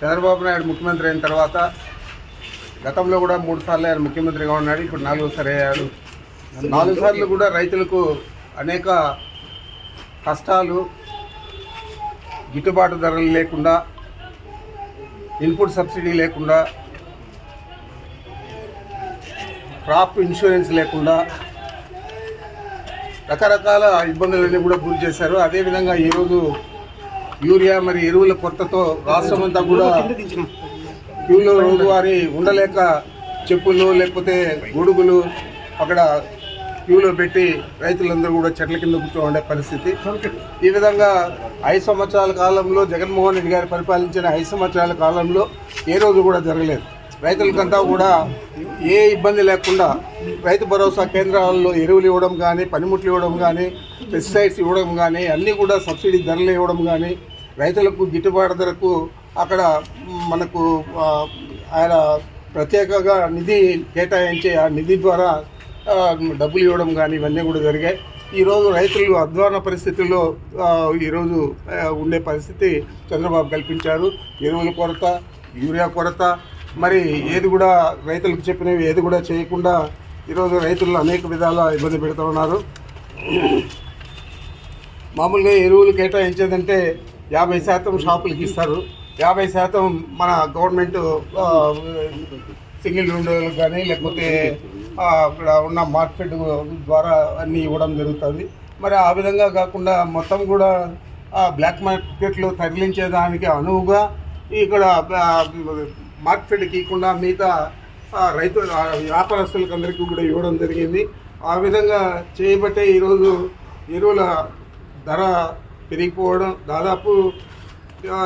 చంద్రబాబు నాయుడు ముఖ్యమంత్రి అయిన తర్వాత గతంలో కూడా మూడు సార్లు ఆయన ముఖ్యమంత్రిగా ఉన్నాడు ఇప్పుడు నాలుగోసారి అయ్యాడు. నాలుగు సార్లు కూడా రైతులకు అనేక కష్టాలు గిట్టుబాటు ధరలు లేకుండా ఇన్పుట్ సబ్సిడీ లేకుండా క్రాప్ ఇన్సూరెన్స్ లేకుండా రకరకాల ఇబ్బందులన్నీ కూడా గురి చేశారు. అదేవిధంగా ఈరోజు యూరియా మరి ఎరువుల కొరతతో రాష్ట్రం అంతా కూడా క్యూలో రోజువారీ ఉండలేక చెప్పులు లేకపోతే గొడుగులు అక్కడ క్యూలో పెట్టి రైతులందరూ కూడా చెట్ల కింద కూర్చోండే పరిస్థితి. ఈ విధంగా ఐదు సంవత్సరాల కాలంలో జగన్మోహన్ రెడ్డి గారు పరిపాలించిన ఐదు సంవత్సరాల కాలంలో ఏ రోజు కూడా జరగలేదు. రైతులకంతా కూడా ఏ ఇబ్బంది లేకుండా రైతు భరోసా కేంద్రాల్లో ఎరువులు ఇవ్వడం కానీ పనిముట్లు ఇవ్వడం కానీ పెస్టిసైడ్స్ ఇవ్వడం కానీ అన్నీ కూడా సబ్సిడీ ధరలు ఇవ్వడం కానీ రైతులకు గిట్టుబాటు ధరకు అక్కడ మనకు ఆయన ప్రత్యేకంగా నిధి కేటాయించి ఆ నిధి ద్వారా డబ్బులు ఇవ్వడం కానీ ఇవన్నీ కూడా జరిగాయి. ఈరోజు రైతులు అధ్వాన పరిస్థితుల్లో ఈరోజు ఉండే పరిస్థితి చంద్రబాబు కల్పించారు. ఎరువుల కొరత యూరియా కొరత మరి ఏది కూడా రైతులకు చెప్పినవి ఏది కూడా చేయకుండా ఈరోజు రైతులు అనేక విధాల ఇబ్బంది పెడుతూ ఉన్నారు మామూలుగా ఎరువులు కేటాయించేదంటే యాభై శాతం షాపులకి ఇస్తారు. యాభై శాతం మన గవర్నమెంట్ సింగిల్ విండోలకు కానీ లేకపోతే అక్కడ ఉన్న మార్కెట్ ద్వారా అన్నీ ఇవ్వడం జరుగుతుంది. మరి ఆ విధంగా కాకుండా మొత్తం కూడా బ్లాక్ మార్కెట్లో తరలించేదానికి అనువుగా ఇక్కడ మార్కెట్కి ఇవ్వకుండా మిగతా రైతు వ్యాపారస్తులకు అందరికీ కూడా ఇవ్వడం జరిగింది. ఆ విధంగా చేయబట్టే ఈరోజు ఎరువుల ధర పెరిగిపోవడం దాదాపు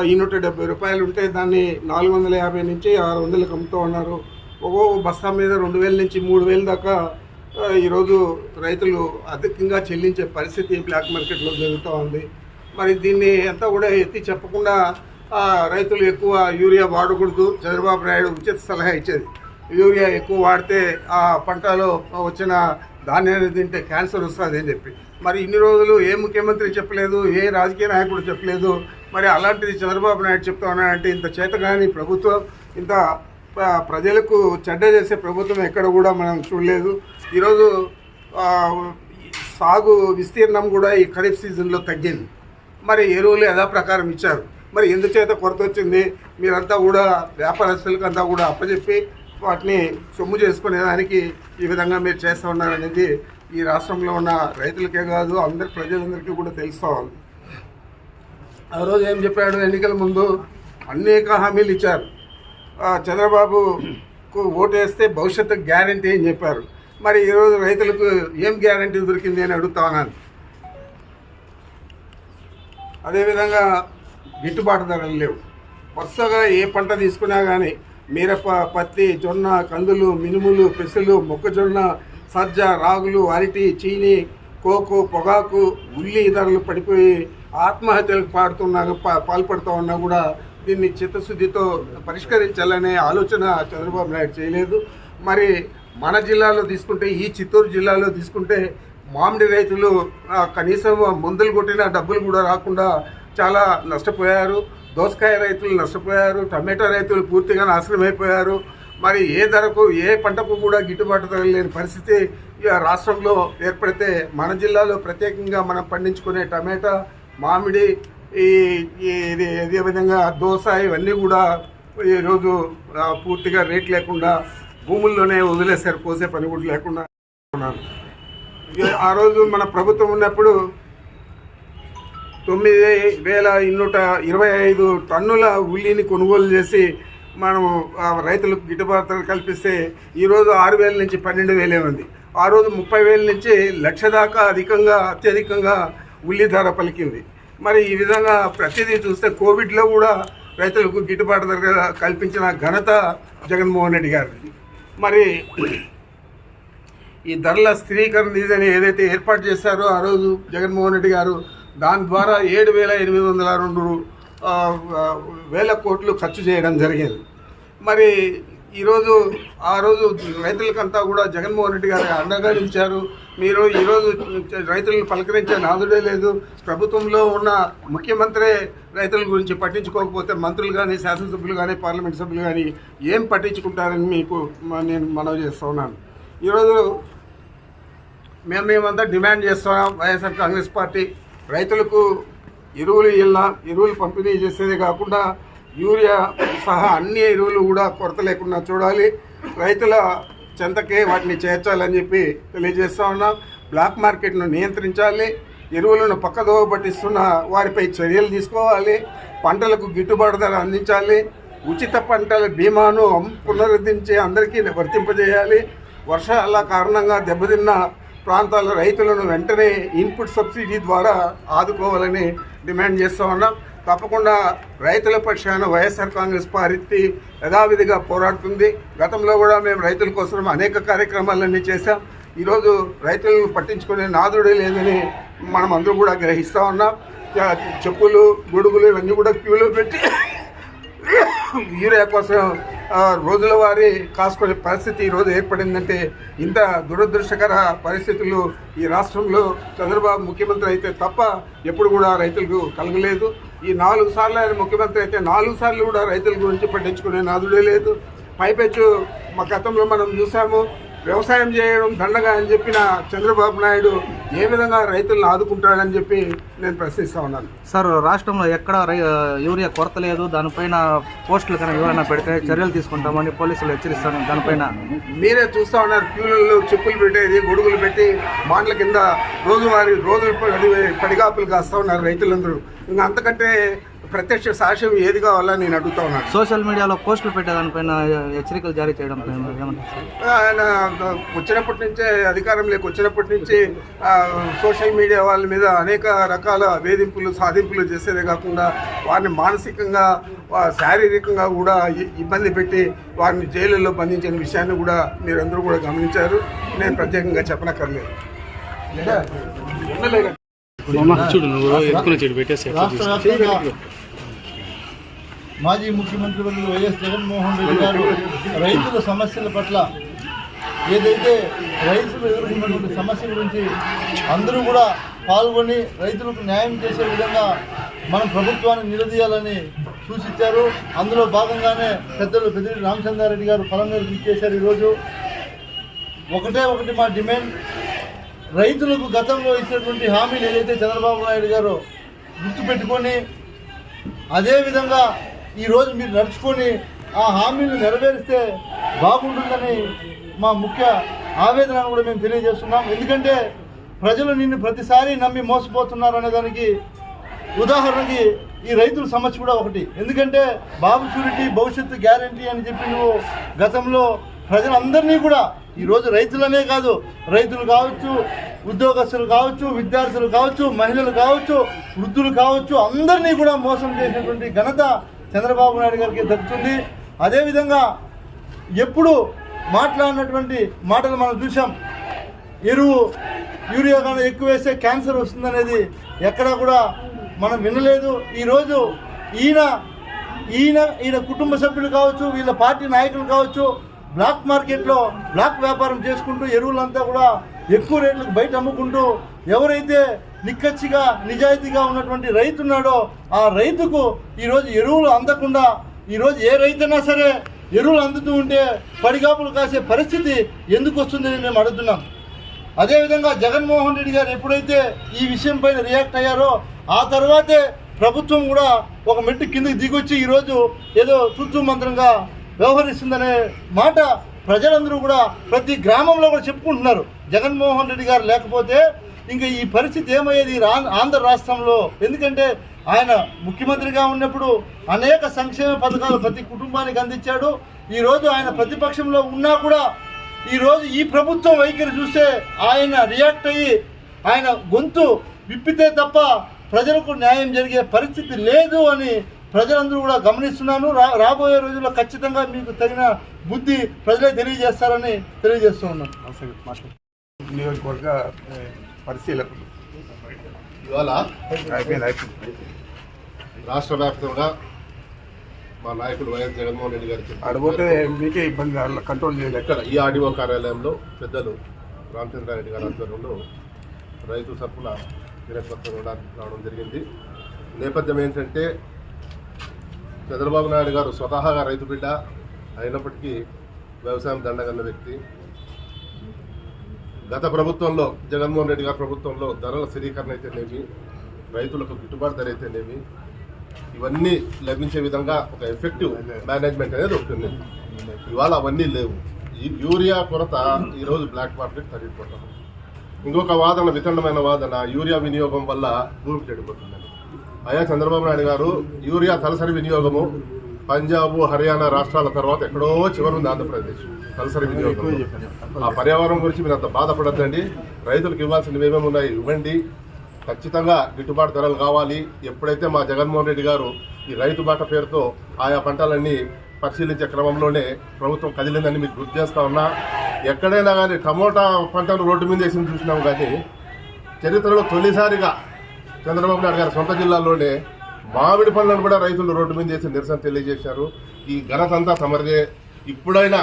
ఈ నూట డెబ్బై రూపాయలు ఉంటే దాన్ని నాలుగు వందల యాభై నుంచి ఆరు వందలకు అమ్ముతూ ఉన్నారు. ఒక్కొక్క బస్తా మీద రెండు వేల నుంచి మూడు వేల దాకా ఈరోజు రైతులు అధికంగా చెల్లించే పరిస్థితి బ్లాక్ మార్కెట్లో జరుగుతూ ఉంది. మరి దీన్ని అంతా కూడా ఎత్తి చెప్పకుండా రైతులు ఎక్కువ యూరియా వాడకూడదు. చంద్రబాబు నాయుడు ఉచిత సలహా ఇచ్చేది. యూరియా ఎక్కువ వాడితే ఆ పంటలో వచ్చిన ధాన్యాన్ని తింటే క్యాన్సర్ వస్తుంది అని చెప్పి. మరి ఇన్ని రోజులు ఏ ముఖ్యమంత్రి చెప్పలేదు ఏ రాజకీయ నాయకుడు చెప్పలేదు మరి అలాంటిది చంద్రబాబు నాయుడు చెప్తా ఉన్నాడంటే ఇంత చేతగాని ప్రభుత్వం ఇంత ప్రజలకు చెడ్డ చేసే ప్రభుత్వం ఎక్కడ కూడా మనం చూడలేదు. ఈరోజు సాగు విస్తీర్ణం కూడా ఈ ఖరీఫ్ సీజన్లో తగ్గింది. మరి ఎరువులు యథాప్రకారం ఇచ్చారు. మరి ఎందుచేత కొరత వచ్చింది? మీరంతా కూడా వ్యాపారస్తులకు అంతా కూడా అప్పచెప్పి వాటిని సొమ్ము చేసుకునేదానికి ఈ విధంగా మీరు చేస్తూ ఉన్నారనేది ఈ రాష్ట్రంలో ఉన్న రైతులకే కాదు అందరి ప్రజలందరికీ కూడా తెలుస్తూ ఉంది. ఆ రోజు ఏం చెప్పాడు? ఎన్నికల ముందు అనేక హామీలు ఇచ్చారు. చంద్రబాబుకు ఓటు వేస్తే భవిష్యత్తు గ్యారంటీ అని చెప్పారు. మరి ఈరోజు రైతులకు ఏం గ్యారంటీ దొరికింది అని అడుగుతా ఉన్నాను. అదేవిధంగా గిట్టుబాటు ధరలు లేవు. వరుసగా ఏ పంట తీసుకున్నా కానీ మిరప పత్తి జొన్న కందులు మినుములు పెసలు మొక్కజొన్న సజ్జ రాగులు అరటి చీని కోకో పొగాకు ఉల్లి ధరలు పడిపోయి ఆత్మహత్యలకు పాడుతున్నా పాల్పడుతూ ఉన్నా కూడా దీన్ని చిత్తశుద్ధితో పరిష్కరించాలనే ఆలోచన చంద్రబాబు నాయుడు చేయలేదు. మరి మన జిల్లాలో తీసుకుంటే ఈ చిత్తూరు జిల్లాలో తీసుకుంటే మామిడి రైతులు కనీసం మందులు కొట్టిన డబ్బులు కూడా రాకుండా చాలా నష్టపోయారు. దోసకాయ రైతులు నష్టపోయారు. టమాటా రైతులు పూర్తిగా నాశనం అయిపోయారు మరి ఏ ధరకు ఏ పంటకు కూడా గిట్టుబాటు ధర లేని పరిస్థితి ఇక రాష్ట్రంలో ఏర్పడితే మన జిల్లాలో ప్రత్యేకంగా మనం పండించుకునే టమాటా మామిడి ఈ ఇది ఇదే విధంగా దోశ ఇవన్నీ కూడా ఈరోజు పూర్తిగా రేట్ లేకుండా భూముల్లోనే వదిలేశారు కోసే పని కూడా లేకుండా ఉన్నారు. ఇక ఆ రోజు మన ప్రభుత్వం ఉన్నప్పుడు తొమ్మిది వేల ఇన్నూట ఇరవై ఐదు టన్నుల ఉల్లిని కొనుగోలు చేసి మనము రైతులకు గిట్టుబాటు ధర కల్పిస్తే ఈరోజు ఆరు వేల నుంచి పన్నెండు వేలే ఉంది. ఆ రోజు ముప్పై వేల నుంచి లక్ష దాకా అధికంగా అత్యధికంగా ఉల్లి ధర పలికింది. మరి ఈ విధంగా ప్రతిదీ చూస్తే కోవిడ్లో కూడా రైతులకు గిట్టుబాటు ధర కల్పించిన ఘనత జగన్మోహన్ రెడ్డి గారిది. మరి ఈ ధరల స్థిరీకరణ ఇదని ఏదైతే ఏర్పాటు చేశారో ఆ రోజు జగన్మోహన్ రెడ్డి గారు దాని ద్వారా ఏడు వేల ఎనిమిది వందల రెండు వేల కోట్లు ఖర్చు చేయడం జరిగింది. మరి ఈరోజు ఆ రోజు రైతులకంతా కూడా జగన్మోహన్ రెడ్డి గారు అండగా నిలిచారు. మీరు ఈరోజు రైతులను పలకరించే నాదుడే లేదు. ప్రభుత్వంలో ఉన్న ముఖ్యమంత్రి రైతుల గురించి పట్టించుకోకపోతే మంత్రులు కానీ శాసనసభ్యులు కానీ పార్లమెంట్ సభ్యులు కానీ ఏం పట్టించుకుంటారని మీకు నేను మనవి చేస్తూ ఉన్నాను. ఈరోజు మేము మేమంతా డిమాండ్ చేస్తున్నాం. వైఎస్ఆర్ కాంగ్రెస్ పార్టీ రైతులకు ఎరువులు ఇలా ఎరువులు పంపిణీ చేసేదే కాకుండా యూరియా సహా అన్ని ఎరువులు కూడా కొరత లేకుండా చూడాలి. రైతుల చెంతకే వాటిని చేర్చాలని చెప్పి తెలియజేస్తా ఉన్నాం. బ్లాక్ మార్కెట్ను నియంత్రించాలి. ఎరువులను పక్కదోవ పట్టిస్తున్న వారిపై చర్యలు తీసుకోవాలి. పంటలకు గిట్టుబాటు ధర అందించాలి. ఉచిత పంటల బీమాను పునరుద్ధరించి అందరికీ వర్తింపజేయాలి. వర్షాల కారణంగా దెబ్బతిన్న ప్రాంతాల రైతులను వెంటనే ఇన్పుట్ సబ్సిడీ ద్వారా ఆదుకోవాలని డిమాండ్ చేస్తూ ఉన్నాం. తప్పకుండా రైతుల పక్షాన వైఎస్ఆర్ కాంగ్రెస్ పార్టీ యథావిధిగా పోరాడుతుంది. గతంలో కూడా మేము రైతుల కోసం అనేక కార్యక్రమాలన్నీ చేశాం. ఈరోజు రైతులను పట్టించుకునే నాదుడే లేదని మనం అందరూ కూడా గ్రహిస్తూ ఉన్నాం. చెప్పులు గొడుగులు ఇవన్నీ కూడా క్యూలో పెట్టి యూరియా కోసం రోజుల వారి కాసుకునే పరిస్థితి ఈరోజు ఏర్పడిందంటే ఇంత దురదృష్టకర పరిస్థితులు ఈ రాష్ట్రంలో చంద్రబాబు ముఖ్యమంత్రి అయితే తప్ప ఎప్పుడు కూడా రైతులకు కలగలేదు. ఈ నాలుగు సార్లు ఆయన ముఖ్యమంత్రి అయితే నాలుగు సార్లు కూడా రైతుల గురించి పట్టించుకునే నాదుడే లేదు. పైపెచ్చు మా గతంలో మనం చూసాము వ్యవసాయం చేయడం దండగా అని చెప్పిన చంద్రబాబు నాయుడు ఏ విధంగా రైతులను ఆదుకుంటాడని చెప్పి నేను ప్రశ్నిస్తా ఉన్నాను. సార్ రాష్ట్రంలో ఎక్కడ యూరియా కొరత లేదు. దానిపైన పోస్టులు కనుక ఎవరైనా పెడితే చర్యలు తీసుకుంటామని పోలీసులు హెచ్చరిస్తాను దానిపైన మీరే చూస్తా ఉన్నారు క్యూలలో చెప్పులు పెట్టేది గొడుగులు పెట్టి మాటల కింద రోజువారి పడి పడిగాపులు కాస్తా ఉన్నారు రైతులందరూ. ఇంకా అంతకంటే ప్రత్యక్ష సాక్ష్యం ఏది కావాలని నేను అడుగుతా ఉన్నాను సోషల్ మీడియాలో పోస్టులు పెట్టే దానిపైన హెచ్చరికలు జారీ చేయడం పైన ఏమంటారు సార్? ఆయన వచ్చినప్పటి నుంచే అధికారంలోకి వచ్చినప్పటి నుంచి సోషల్ మీడియా వాళ్ళ మీద అనేక రకాల వేధింపులు సాధింపులు చేసేదే కాకుండా వారిని మానసికంగా శారీరకంగా కూడా ఇబ్బంది పెట్టి వారిని జైలులో బంధించిన విషయాన్ని కూడా మీరందరూ కూడా గమనించారు నేను ప్రత్యేకంగా చెప్పనక్కర్లేదు. చూడు నువ్వు ఎత్తుకున్న చెడు పెట్టేసి మాజీ ముఖ్యమంత్రి వర్యులు వైఎస్ జగన్మోహన్ రెడ్డి గారు రైతుల సమస్యల పట్ల ఏదైతే రైతులు ఎదుర్కొన్నటువంటి సమస్య గురించి అందరూ కూడా పాల్గొని రైతులకు న్యాయం చేసే విధంగా మనం ప్రభుత్వాన్ని నిలదీయాలని సూచించారు. అందులో భాగంగానే పెద్దలు పెద్దిరెడ్డి రామచంద్రారెడ్డి గారు పొలంగారు ఇచ్చేశారు ఈరోజు. ఒకటే ఒకటి మా డిమాండ్. రైతులకు గతంలో ఇచ్చినటువంటి హామీలు ఏదైతే చంద్రబాబు నాయుడు గారు గుర్తుపెట్టుకొని అదేవిధంగా ఈరోజు మీరు నడుచుకొని ఆ హామీలు నెరవేరిస్తే బాగుంటుందని మా ముఖ్య ఆవేదనను కూడా మేము తెలియజేస్తున్నాం. ఎందుకంటే ప్రజలు నిన్ను ప్రతిసారి నమ్మి మోసపోతున్నారు అనే దానికి ఉదాహరణకి ఈ రైతుల సమస్య కూడా ఒకటి. ఎందుకంటే బాబు షూరిటీ భవిష్యత్తు గ్యారంటీ అని చెప్పి నువ్వు గతంలో ప్రజలందరినీ కూడా ఈరోజు రైతులనే కాదు రైతులు కావచ్చు ఉద్యోగస్తులు కావచ్చు విద్యార్థులు కావచ్చు మహిళలు కావచ్చు వృద్ధులు కావచ్చు అందరినీ కూడా మోసం చేసినటువంటి ఘనత చంద్రబాబు నాయుడు గారికి దక్కుతుంది అదేవిధంగా ఎప్పుడు మాట్లాడినటువంటి మాటలు మనం చూసాం ఎరువు యూరియా కన్నా ఎక్కువ వేస్తే క్యాన్సర్ వస్తుందనేది ఎక్కడా కూడా మనం వినలేదు. ఈరోజు ఈయన ఈయన ఈయన కుటుంబ సభ్యులు కావచ్చు వీళ్ళ పార్టీ నాయకులు కావచ్చు బ్లాక్ మార్కెట్లో బ్లాక్ వ్యాపారం చేసుకుంటూ ఎరువులంతా కూడా ఎక్కువ రేట్లకు బయట అమ్ముకుంటూ ఎవరైతే నిక్కచ్చిగా నిజాయితీగా ఉన్నటువంటి రైతు ఉన్నాడో ఆ రైతుకు ఈరోజు ఎరువులు అందకుండా ఈరోజు ఏ రైతైనా సరే ఎరువులు అందుతూ ఉంటే పడిగాపులు కాసే పరిస్థితి ఎందుకు వస్తుందని మేము అడుగుతున్నాం. అదేవిధంగా జగన్మోహన్ రెడ్డి గారు ఎప్పుడైతే ఈ విషయం పైన రియాక్ట్ అయ్యారో ఆ తర్వాతే ప్రభుత్వం కూడా ఒక మెట్టు కిందకి దిగొచ్చి ఈరోజు ఏదో చుట్టూ మంత్రంగా వ్యవహరిస్తుందనే మాట ప్రజలందరూ కూడా ప్రతి గ్రామంలో కూడా చెప్పుకుంటున్నారు. జగన్మోహన్ రెడ్డి గారు లేకపోతే ఇంకా ఈ పరిస్థితి ఏమయ్యేది రా- ఆంధ్ర రాష్ట్రంలో? ఎందుకంటే ఆయన ముఖ్యమంత్రిగా ఉన్నప్పుడు అనేక సంక్షేమ పథకాలు ప్రతి కుటుంబానికి అందించాడు. ఈరోజు ఆయన ప్రతిపక్షంలో ఉన్నా కూడా ఈరోజు ఈ ప్రభుత్వం వైఖరి చూస్తే ఆయన రియాక్ట్ అయ్యి ఆయన గొంతు విప్పితే తప్ప ప్రజలకు న్యాయం జరిగే పరిస్థితి లేదు అని ప్రజలందరూ కూడా గమనిస్తున్నాను. రా రాబోయే రోజుల్లో ఖచ్చితంగా మీకు తగిన బుద్ధి ప్రజలే తెలియజేస్తారని తెలియజేస్తూ ఉన్నాను. నియోజకవర్గ పరిశీలకులు. ఇవాళ అయిపోయింది అయిపోయింది. రాష్ట్ర వ్యాప్తంగా మా నాయకులు వైఎస్ జగన్మోహన్ రెడ్డి గారు. ఆడపోతే మీకే ఇబ్బంది కంట్రోల్ చేయలేక. ఎక్కడ? ఈ ఆర్డీఓ కార్యాలయంలో పెద్దలు రామచంద్రారెడ్డి గారి ఆధ్వర్యంలో రైతు దినపత్రం కూడా రావడం జరిగింది. నేపథ్యం ఏంటంటే చంద్రబాబు నాయుడు గారు స్వతహాగా రైతు బిడ్డ అయినప్పటికీ వ్యవసాయం దండగన్న వ్యక్తి. గత ప్రభుత్వంలో జగన్మోహన్ రెడ్డి గారి ప్రభుత్వంలో ధరల స్థిరీకరణ అయితేనేమి రైతులకు గిట్టుబాటు ధర అయితేనేమి ఇవన్నీ లభించే విధంగా ఒక ఎఫెక్టివ్ మేనేజ్మెంట్ అనేది ఒకటి ఉంది ఇవాళ అవన్నీ లేవు. ఈ యూరియా కొరత ఈరోజు బ్లాక్ మార్కెట్ తరిగిపోతాం ఇంకొక వాదన వితండమైన వాదన యూరియా వినియోగం వల్ల భూమి చెడిపోతుందని. అయ్యా చంద్రబాబు నాయుడు గారు యూరియా తలసరి వినియోగము పంజాబ్ హర్యానా రాష్ట్రాల తర్వాత ఎక్కడో చివరి ఉంది ఆంధ్రప్రదేశ్. తలసరి వినియోగం. ఆ పర్యావరణం గురించి మీరు అంత బాధపడద్దండి. రైతులకు ఇవ్వాల్సినవి ఏమేమి ఉన్నాయి ఇవ్వండి. ఖచ్చితంగా గిట్టుబాటు ధరలు కావాలి. ఎప్పుడైతే మా జగన్మోహన్ రెడ్డి గారు ఈ రైతు బాట పేరుతో ఆయా పంటలన్నీ పరిశీలించే క్రమంలోనే ప్రభుత్వం కదిలిందని మీకు గుర్తు చేస్తా ఉన్నా. ఎక్కడైనా కానీ టమోటా పంటను రోడ్డు మీద వేసి చూసినాం కానీ చరిత్రలో తొలిసారిగా చంద్రబాబు నాయుడు గారి సొంత జిల్లాలోనే మామిడి పండ్లను కూడా రైతులు రోడ్డు మీద చేసి నిరసన తెలియజేశారు. ఈ ఘనత అంతా ఇప్పుడైనా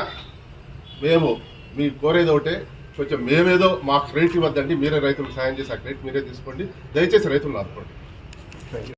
మేము మీ కోరేది ఒకటే కొంచెం మేమేదో మా క్రెడిట్ ఇవ్వద్దండి మీరే రైతులకు సాయం చేసి ఆ క్రెడిట్ మీరే తీసుకోండి. దయచేసి రైతులను ఆదుకోండి.